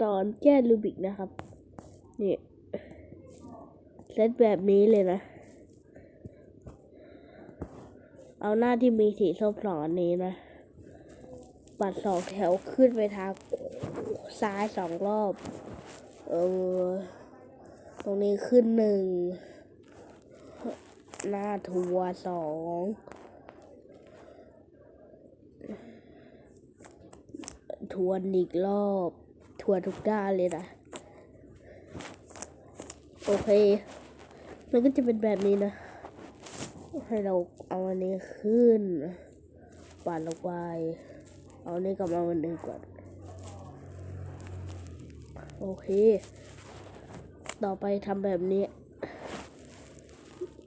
สอนแก้รูบิกนะครับ นี่เซตแบบนี้เลยนะ เอาหน้าที่มีสีส้มสองอันนี้นะ ปัดสองแถวขึ้นไปทางซ้ายสองรอบ เออ ตรงนี้ขึ้นหนึ่ง หน้าทัวร์สองทวนอีกรอบ ทวทุกด้านเลยนะ โอเค มันก็จะเป็นแบบนี้นะ ให้เราเอาอันนี้ขึ้นปาดลงไป เอาอันนี้กลับมาเหมือนเดิมก่อน โอเค ต่อไปทำแบบนี้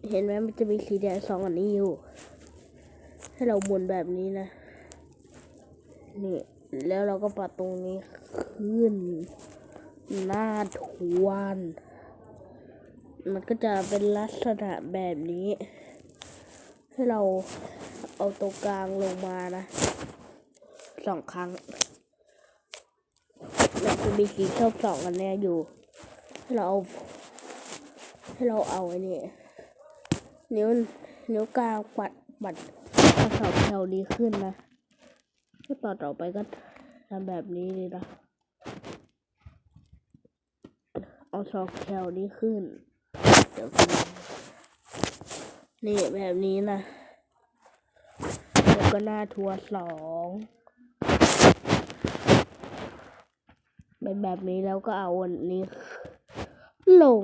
เห็นไหมมันจะมีสีแดงสองอันนี้อยู่ ให้เราหมุนแบบนี้นะ นี่ แล้วเราก็ปัดตรงนี้ขึ้น หน้าทวนมันก็จะเป็นลักษณะแบบนี้ ให้เราเอาตรงกลางลงมานะสองครั้งแล้วจะมีสีชอบสองกันแน่อยู่ ให้เราเอาให้เราเอาไอ้นี่นิ้วนิ้วกลางปัดปัดกระสอบแถวนี้ขึ้นนะต่อต่อไปก็ ทำแบบนี้เลยนะ เอาสองแถวนี้ขึ้น เดี๋ยวก่อนนี่แบบนี้นะแล้วก็หน้าทัวร์สองเป็นแบบนี้แล้วก็เอาอันนี้ ลง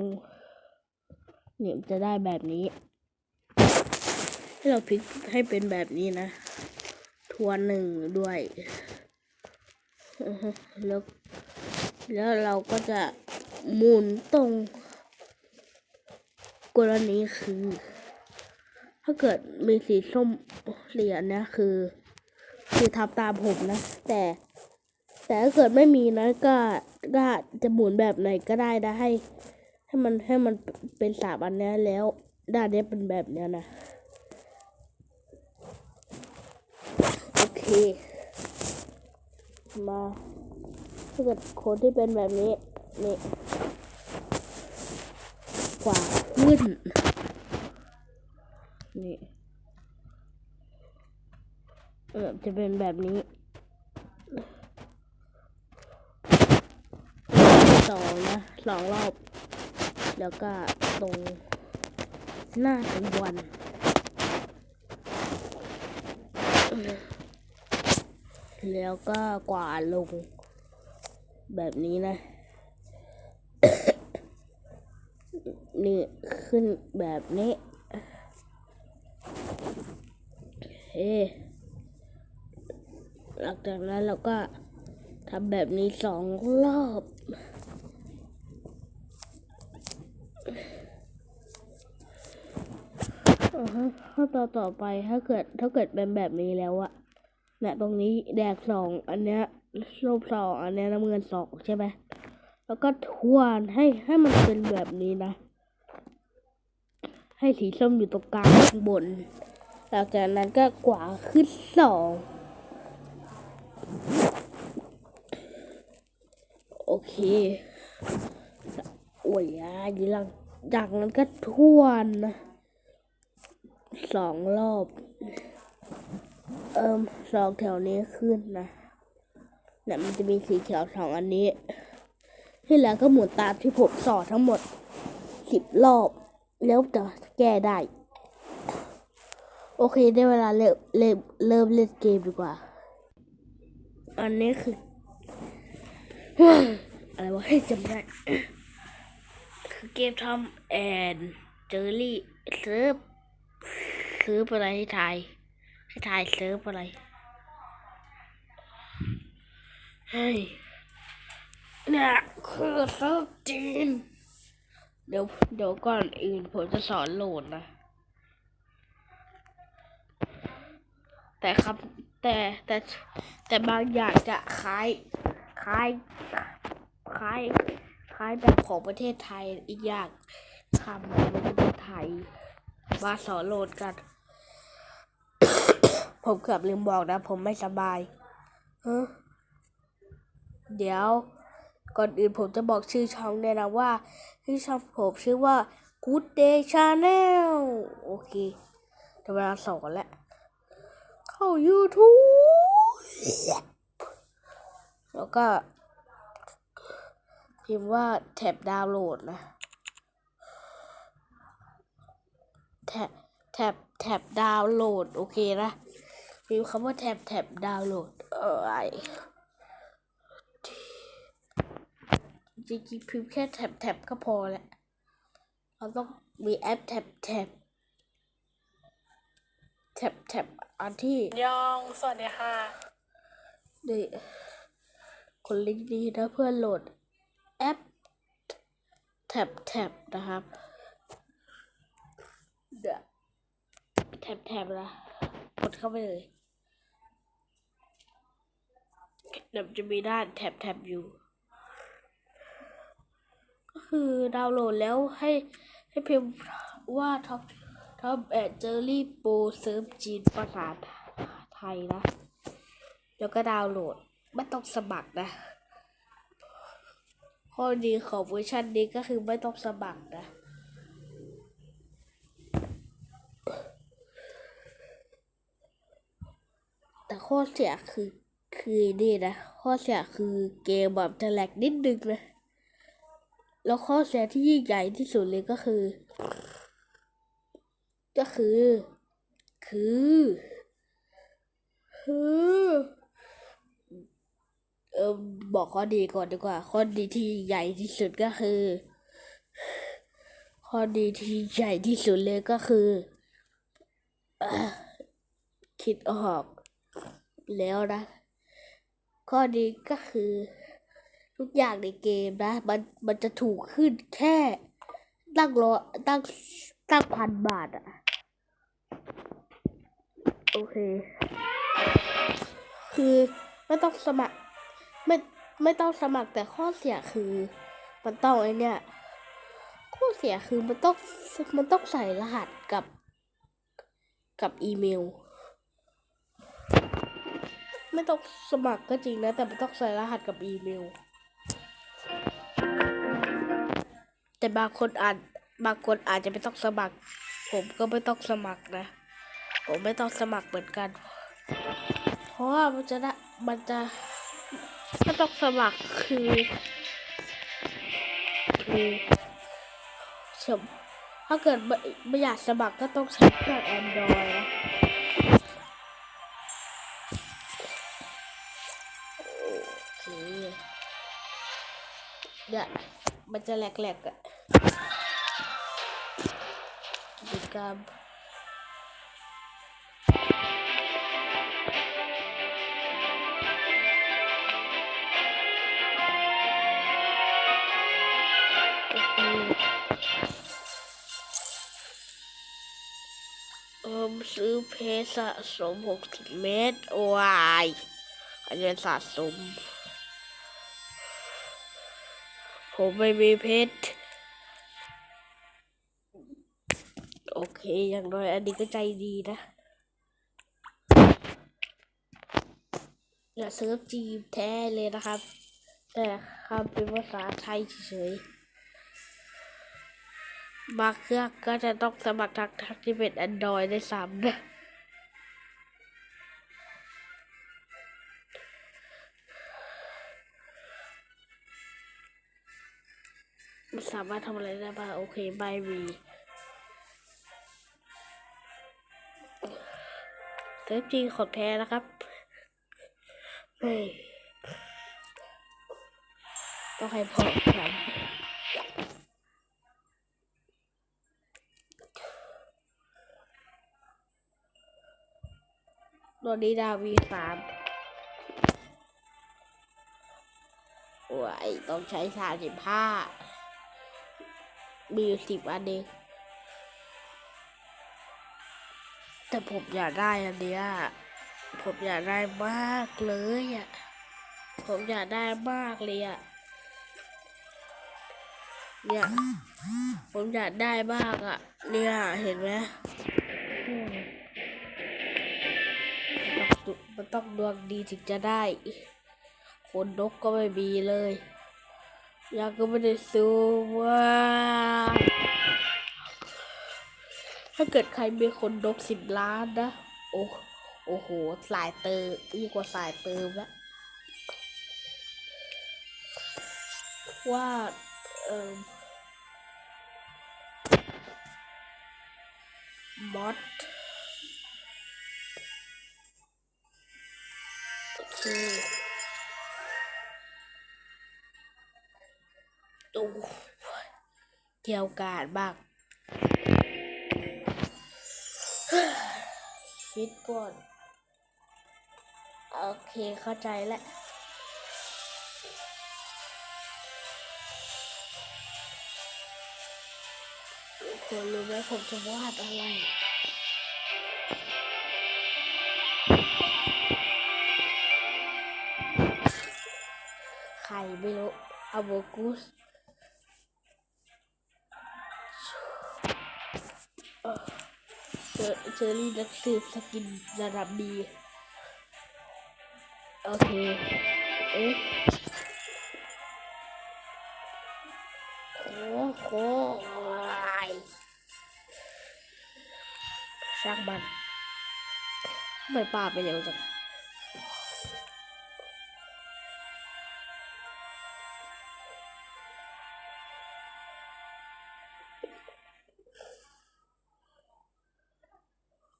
เนี่ยจะได้แบบนี้ ให้เราพลิกให้เป็นแบบนี้นะ ทัวหนึ่งด้วย แล้วแล้วเราก็จะหมุนตรงกรณีคือ ถ้าเกิดมีสีส้มเหรียญนี่ยคือ คือทับตามผมนะ แต่ แต่ถ้าเกิดไม่มีนะก็ก็จะหมุนแบบไหนก็ได้นะให้ ให้มันให้มันเป็นสามอันนี้แล้วด้านนี้เป็นแบบเนี้ยนะ โอเค มาถ้าเกิดคนที่เป็นแบบนี้ นี่ขวาขึ้น นี่เออจะเป็นแบบนี้สองนะสองรอบ แล้วก็ตรงหน้าทวัน แล้วก็กวาดลง แบบนี้นะ นี่ขึ้นแบบนี้เฮ้หลังจากนั้นเราก็ทำแบบนี้สองรอบอ่าฮะขั้นตอต่อไปถ้าเกิดถ้าเกิดเป็นแบบนี้แล้วอะ เนี่ยตรงนี้แดกสองอันเนี้ยส้มสองอันเนี้ยน้ำเงินสองใช่ไหมแล้วก็ทวนให้ให้มันเป็นแบบนี้นะ ให้สีส้มอยู่ตรงกลางข้างบนหลังจากนั้นก็กวาขึ้นสองโอเคโอ้ยอะยีหลังจากนั้นก็ทวนนะสองรอบ เอิมสองแถวนี้ขึ้นนะเนี่ยมันจะมีสีเขียวสองอันนี้ ที่เหลือก็หมุนตามที่ผมสอนทั้งหมดสิบรอบ แล้วจะแก้ได้ โอเคได้เวลาเริ่มเริ่มเริ่มเล่นเกมดีกว่า อันนี้คือ อะไรวะให้จำได้คือเกมทอมแอนเจอรี่เซิร์ฟซื้อไปอะไรให้ทย ให้ทายเซื้อไปอะไร เฮ้ยเนี่ยคือเซิร์ฟจีน เดี๋ยวเดี๋ยวก่อนอื่นผมจะสอนโหลดนะ แต่ครับแต่แต่แต่บางอย่างจะคล้ายคล้ายคล้ายคล้ายแบบของประเทศไทยอีกอย่างทำในประเทศไทยมาสอนโหลดกัน ผมเกือบลืมบอกนะ ผมไม่สบายเออเดี๋ยวก่อนอื่นผมจะบอกชื่อช่องเลยนะว่าชื่อช่องผมชื่อว่า Good Day Channel โอเคถึงเวลาสอนแล้ว เข้า YouTube แล้วก็ พิมพ์ว่าแท็บดาวน์โหลดนะ แท็บแท็บแท็บดาวน์โหลด โอเคนะ มพ์คำว่าแท็บแท็บดาวน์โหลดเออไอจริงๆพิมพ์แค่แท็บแท็บก็พอแหละเราต้องมีแอปแท็บแท็บแท็บแท็บอันที่ยองสวัสดีค่ะนี่กดลิงก์นี้นะเพื่อโหลดแอปแท็บแท็บนะครับเดี๋ยวแท็บแท็บนะกดเข้าไปเลย เดี๋ยวจะมีด้านแท็บแท็บอยู่ ก็คือดาวน์โหลดแล้วให้ให้เพิมว่าท็อปท็อปแอดเจอรี่โปรเซิร์ฟจีนภาษาไทยนะ แล้วก็ดาวน์โหลดไม่ต้องสมัครนะข้อดีของเวอร์ชันนี้ก็คือไม่ต้องสมัครนะแต่ข้อเสียคือ คือนี่นะข้อเสียคือเกมแบบจะแหลกนิดนึงนะ แล้วข้อเสียที่ยิ่งใหญ่ที่สุดเลยก็คือ ก็คือ คือคือเออบอกข้อดีก่อนดีกว่า ข้อดีที่ใหญ่ที่สุดก็คือ ข้อดีที่ใหญ่ที่สุดเลยก็คืออคิดออกแล้วนะ ข้อดีก็คือ ทุกอย่างในเกมนะ มันมันจะถูกขึ้นแค่ตั้งร้อยตั้งตั้งพันบาทอะโอเค คือไม่ต้องสมัครไม่ไม่ต้องสมัครแต่ข้อเสียคือ มันต้องไอเนี่ยข้อเสียคือมันต้องมันต้องใส่รหัสกับกับอีเมล ไม่ต้องสมัครก็จริงนะ แต่มันต้องใส่รหัสกับอีเมล แต่บางคนอาจบางคนอาจจะไม่ต้องสมัคร ผมก็ไม่ต้องสมัครนะ ผมไม่ต้องสมัครเหมือนกัน เพราะว่ามันจะได้มันจะไม่ต้องสมัครคือคือถ้าเกิดไม่ไม่อยากสมัครก็ต้องใช้เครื่อง Android นะ เนี่ยมันจะแหลกๆอะกิจกรรมโอเอมซื้อเพชรสะสมหกสิบเมตรวายอันนี้สะสม ผมไม่มีเพชร โอเค อย่างน้อยอันนี้ก็ใจดีนะอย่าเซิร์ฟจีมแท้เลยนะครับ แต่คำเป็นภาษาไทยเฉยๆบางเครื่องก็จะต้องสมัครทางทักที่เป็น Android ได้ซ้ำนะ สามารถทำอะไรได้บ้างโอเคไม่มีเซฟจริงของแท้นะครับเฮ้ยต้องให้พอครับตัวนี้ดาวีสามโอ้ยต้องใช้สามสิบห้า มีอยู่สิบอันเองแต่ผมอยากได้อันเนี้ยผมอยากได้มากเลยอะ ผมอยากได้มากเลยอะ เนี่ย ผมอยากได้มากอะ เนี่ย เห็นไหมมมันต้องมันต้องดวงดีถึงจะได้ คนนกก็ไม่มีเลย อยังก็ไม่ได้ซูมว่าถ้าเกิดใครมีคนดกสิบล้านนะ โอ้โอ้โห สายเติมยิ่งกว่าสายเติมแล้วว่าเออมอดโอเค เกี่ยวกาดบ้างคิดก่อน โอเคเข้าใจแล้วคุณรู้ไหมผมจะวาดอะไรใครไม่รู้อโบกุส เจอเจอรี่นักสืบสกินระดับดีโอเค เอ๊ะโอ้โหช่างมันทำไมป้าไปเร็วจัง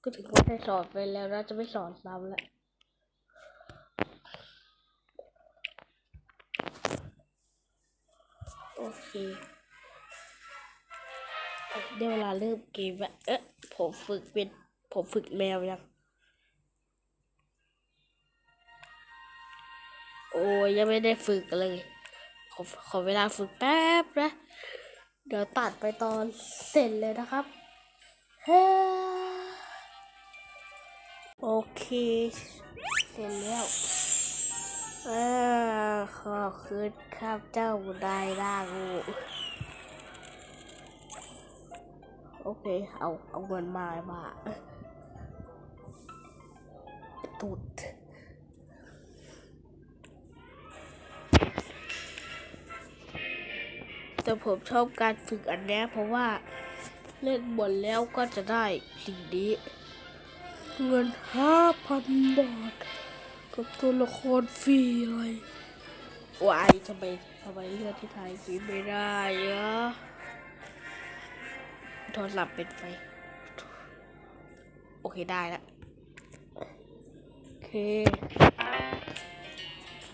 ก็ถึงว่าได้สอนไปแล้วนะจะไม่สอนซ้ำแล้วโอเคได้เวลาเริ่มเกมแล้วเอ๊ะผมฝึกเป็นผมฝึกแมวยัง โอ้ยยังไม่ได้ฝึกเลย ขอขอเวลาฝึกแป๊บนะ เดี๋ยวตัดไปตอนเสร็จเลยนะครับ เฮ้ โอเค เสร็จแล้ว เออขอคืนข้าพเจ้าได้ล่างูโอเค เอา เอาเงินมามาตุดแต่ผมชอบการฝึกอันนี้เพราะว่าเล่นบนแล้วก็จะได้สิ่งนี้ เงินห้าพันบาทกับตัวละครฟรีเลยวายทำไมทำไมเลือดที่ไทยกินไม่ได้อะโทรศัพท์เป็นไฟ โอเคได้แล้วโอเค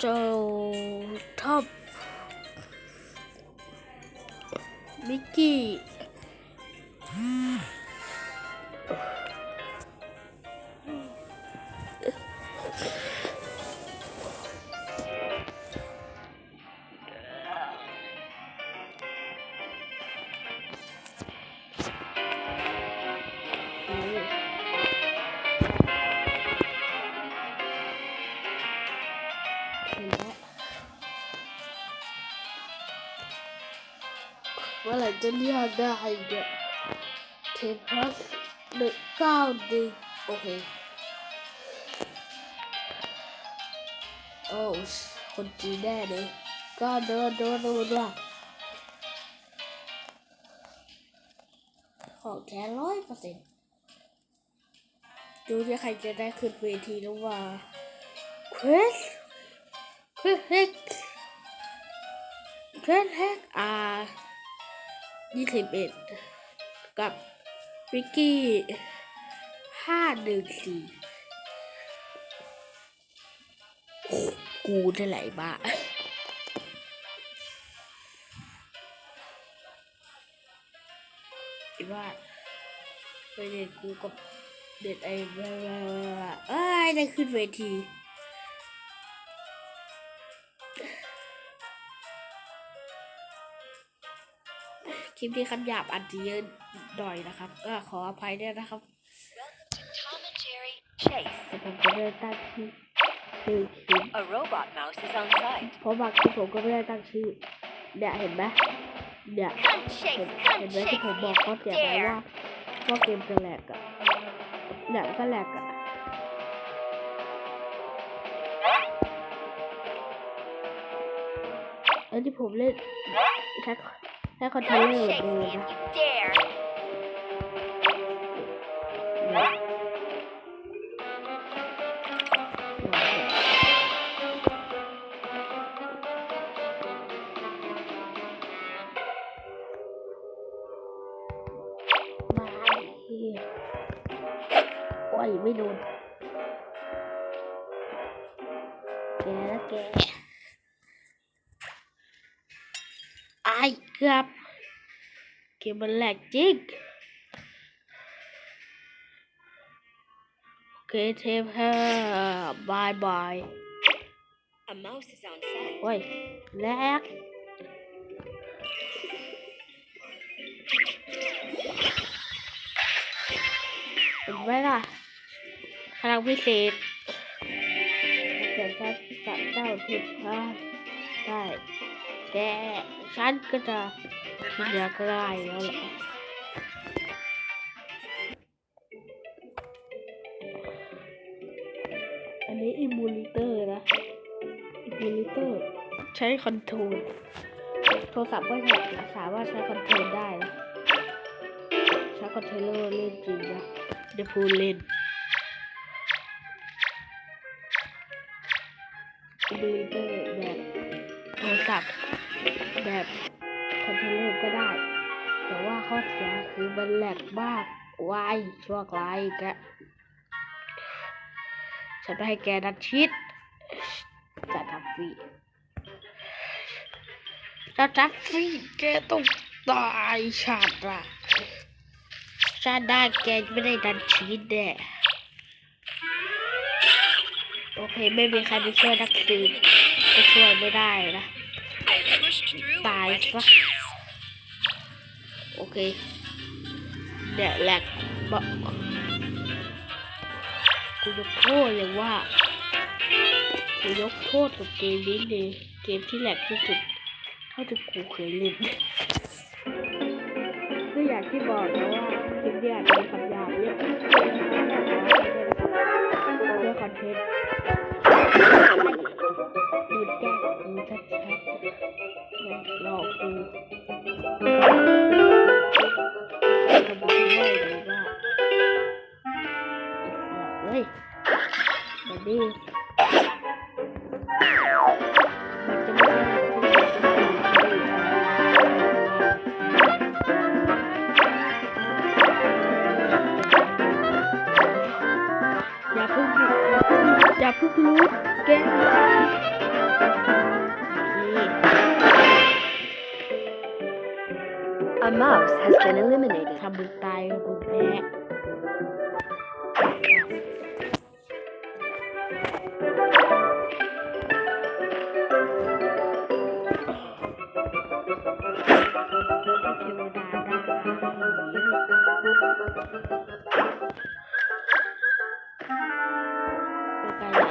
เจ้าท็อปมิกกี้ จะเรียกได้เนี่ยเทนพัสหนึ่งเก้าหนึ่งโอเคโอ้คนจีนแน่เลยก็เดินเดินเดินว่าของแท้ร้อยเปอร์เซ็นต์ดูที่ใครจะได้ขึ้นเวทีแล้วว่าคริสคริสเฮกคริสเฮกอ่า ยี่สิบเอ็ดกับวิกกี้ห้าหนึ่งสี่กูได้ไหลบ้าไอ้บ้าไปเด็ดกูกับเด็ดไอ้บ้าบ้าบ้าเอ้ยได้ขึ้นเวที คลิปนี้คำหยาบอันจะเยอะหน่อยนะครับ ก็ขออภัยด้วยนะครับ Tom and Jerry Chase. แต่ผมจะไม่ได้ตั้งชื่อชื่อคลิป A robot mouse is on site. เพราะบางคลิปผมก็ไม่ได้ตั้งชื่อเนี่ยเห็นไหมเนี่ย Come เห็น chase, เห็น come ไหมที่ chase ผม me บอก if ก็ you เสียไปว่า dare. ว่าเกมจะแหลกอะเนี่ยก็แหลกอะแล้วที่ผมเล่นใช้ ใช้คอนโทรลเลอร์ Shake ดู me นะ เกมมันแหลกจริงโอเคเทปเฮบายบาย A mouse is on site. โอ้ยแลกเห็นไหมล่ะพลังพิเศษเกิดการจับเจ้าทิพย์พลาดได้ แต่ฉันก็จะ กินยาก็ได้แล้วแหละอันนี้อิมูลิเตอร์นะอิมูลิเตอร์ใช้คอนโทรลโทรศัพท์ก็สามารถใช้คอนโทรลได้นะใช้คอนโทรลเลอร์เล่นจริงนะเดี๋ยวพูดเล่นอิมูลิเตอร์แบบโทรศัพท์แบบ คอนโทรลเลอร์ก็ได้ แต่ว่าข้อเสียคือมันแหลกมากไวชั่วไกลแกฉันไม่ให้แกนัดชิดจะทำฟรีจะทัฟฟรีแกต้องตายชาติละชาติหน้แกไม่ได้ดันชีดแน่โอเคไม่มีใครไปช่วยนักสืบก็ช่วยไม่ได้นะ I pushed through and Bye. โอเคเนี่ยแหลกบอกกูยกโทษเลยว่ากูยกโทษกับเกมนี้เลยเกมที่แหลกที่สุด เท่าที่กูเคยเล่นก็อย่างที่บอกนะว่าคลิปนี้อาจจะมีคำหยาบเยอะเพื่อคอนเทนต์ดูแกล้งกูชัดๆหลอกกู โอเค A mouse has been eliminated. ทำ เป็นไงล่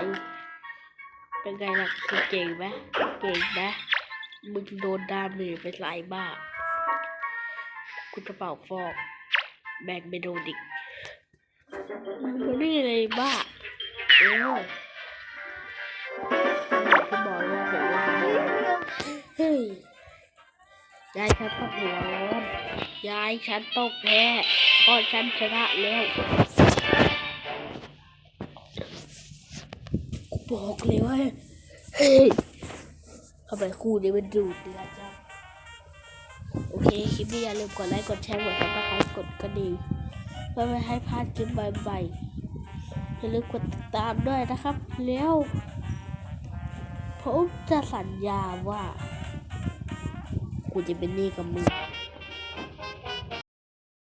ะเป็นไงล่ะคุณเก่งไหมเก่งไหมมึงโดนดาเมจไปหลายมากคุณจะเป่าฟอกแบ่งเมโดดิกมึงมาได้เลยบ้าเออคุณบอกว่าผมว่าเฮ้ย ยายฉันต้องหัวร้อนยายฉันต้องแพ้เพราะฉันชนะแล้วกูบอกเลยว่าเฮ้ยทำไมคู่นี้มันดูดเดือดจังโอเค คลิปนี้อย่าลืมกดไลค์ กดแชร์กดติดตามกดกระดิ่งเพื่อไม่ให้พลาดคลิปใหม่ๆอย่าลืมกดติดตามด้วยนะครับ แล้วผมจะสัญญาว่า กูจะเป็นหนี้กับมึง